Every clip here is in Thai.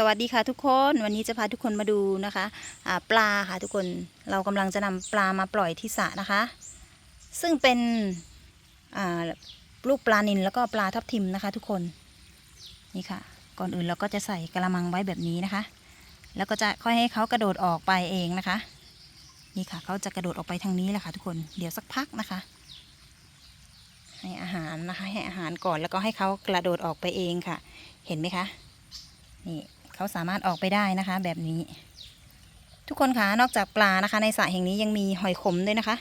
สวัสดีค่ะทุกคนวันนี้จะพาทุกคนมาดูนะคะปลาค่ะทุกคนเรากำลังจะนำปลามาปล่อยที่สระนะคะ ซึ่งเป็นลูกปลานิลแล้วก็ปลาทับทิมนะคะทุกคนนี่ค่ะ ก่อนอื่นเราก็จะใส่กระมังไว้แบบนี้นะคะ แล้วก็จะค่อยให้เขากระโดดออกไปเองนะคะ นี่ค่ะเขาจะกระโดดออกไปทางนี้แหละค่ะทุกคนเดี๋ยวสักพักนะคะ ให้อาหารนะคะให้อาหารก่อนแล้วก็ให้เขากระโดดออกไปเองค่ะ เห็นไหมคะนี่ เขาสามารถออกไปได้นะคะ แบบนี้ ทุกคนคะนอกจากปลานะคะ ในสระแห่งนี้ยังมีหอยขมด้วยนะคะ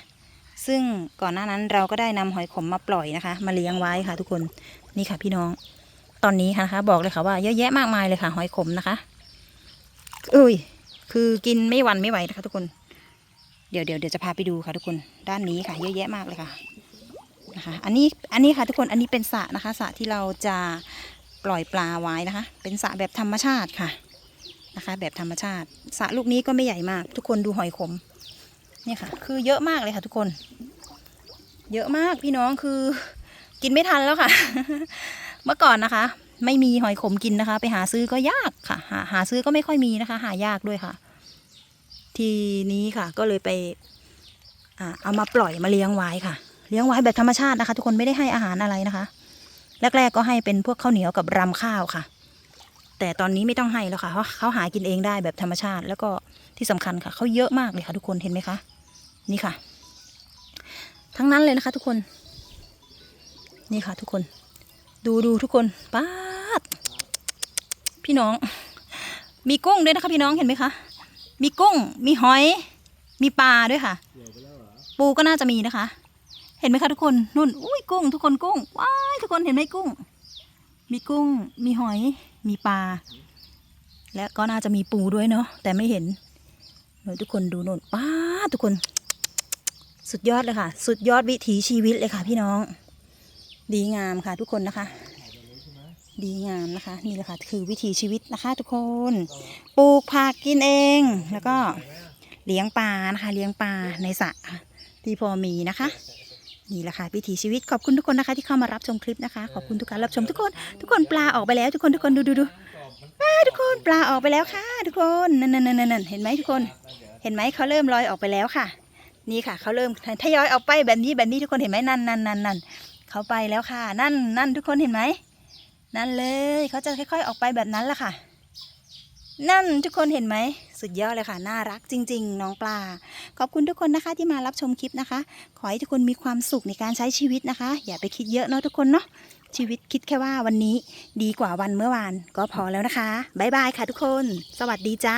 ซึ่งก่อนหน้านั้นเราก็ได้นำหอยขมมาปล่อยนะคะ มาเลี้ยงไว้ค่ะ ทุกคนนี่ค่ะพี่น้อง ตอนนี้ค่ะนะคะ บอกเลยค่ะว่าเยอะแยะมากมายเลยค่ะ หอยขมนะคะเอ้ยคือกินไม่วันไม่ไหวนะคะ ทุกคน เดี๋ยวเดี๋ยวเดี๋ยวจะพาไปดูค่ะ ทุกคนด้านนี้ค่ะ เยอะแยะมากเลยค่ะนะคะ อันนี้อันนี้ค่ะทุกคนอันนี้เป็นสระนะคะสระที่เราจะ ปล่อยปลาไว้นะคะ เป็นสระแบบธรรมชาติค่ะนะคะ แบบธรรมชาติสระลูกนี้ก็ไม่ใหญ่มาก ทุกคนดูหอยขมเนี่ยค่ะ คือเยอะมากเลยค่ะ ทุกคน เยอะมากพี่น้องคือ กินไม่ทันแล้วค่ะ เมื่อก่อนนะคะ ไม่มีหอยขมกินนะคะ ไปหาซื้อก็ยากค่ะหาหาซื้อก็ไม่ค่อยมีนะคะ หายากด้วยค่ะ ทีนี้ค่ะ ก็เลยไปอเอามาปล่อยมาเลี้ยงไว้ค่ะ เลี้ยงไว้แบบธรรมชาตินะคะ ทุกคนไม่ได้ให้อาหารอะไรนะคะ แรกๆก็ให้เป็นพวกข้าวเหนียวกับรำข้าวค่ะ แต่ตอนนี้ไม่ต้องให้แล้วค่ะเพราะเขาหากินเองได้แบบธรรมชาติ แล้วก็ที่สำคัญค่ะเขาเยอะมากเลยค่ะ ทุกคนเห็นไหมคะนี่ค่ะ ทั้งนั้นเลยนะคะ ทุกคน นี่ค่ะ ทุกคน ดูดูทุกคนป้าดพี่น้อง มีกุ้งด้วยนะคะ พี่น้องเห็นไหมคะมีกุ้ง มีหอย มีปลาด้วยค่ะ ปูก็น่าจะมีนะคะ เห็นไหมคะทุกคนนุ่นอุ้ยกุ้ง ทุกคนกุ้งว้ายทุกคนเห็นไหมกุ้ง มีกุ้ง มีหอย มีปลา และก็น่าจะมีปูด้วยเนาะแต่ไม่เห็นเดี๋ยวทุกคนดูนุ่นป้าทุกคน สุดยอดเลยค่ะ สุดยอดวิถีชีวิตเลยค่ะ พี่น้อง ดีงามค่ะ ทุกคนนะคะ ดีงามนะคะ นี่แหละค่ะ คือวิถีชีวิตนะคะ ทุกคนปลูกผักกินเองแล้วก็เลี้ยงปลานะคะ เลี้ยงปลาในสระที่พอมีนะคะ นี่แหละค่ะวิถีชีวิตขอบคุณทุกคนนะคะ ที่เข้ามารับชมคลิปนะคะ ขอบคุณทุกการรับชมทุกคน ทุกคนปลาออกไปแล้ว ทุกคนทุกคนดูดูดูทุกคนปลาออกไปแล้วค่ะ ทุกคนนั่นนั่นนั่นนั่นเห็นไหมทุกคน เห็นไหมเขาเริ่มลอยออกไปแล้วค่ะ นี่ค่ะเขาเริ่มทยอยออกไปแบบนี้แบบนี้ทุกคนเห็นไหมนั่นนั่นนั่นนั่นเขาไปแล้วค่ะ นั่นนั่นทุกคนเห็นไหมนั่นเลยเขาจะค่อย ๆ ออกไปแบบนั้นแหละค่ะ นั่นทุกคนเห็นไหม สุดยอดเลยค่ะ น่ารักจริง ๆ น้องปลา ขอบคุณทุกคนนะคะที่มารับชมคลิปนะคะ ขอให้ทุกคนมีความสุขในการใช้ชีวิตนะคะ อย่าไปคิดเยอะเนาะทุกคนเนาะชีวิตคิดแค่ว่าวันนี้ดีกว่าวันเมื่อวานก็พอแล้วนะคะบ๊ายบายค่ะทุกคน สวัสดีจ้า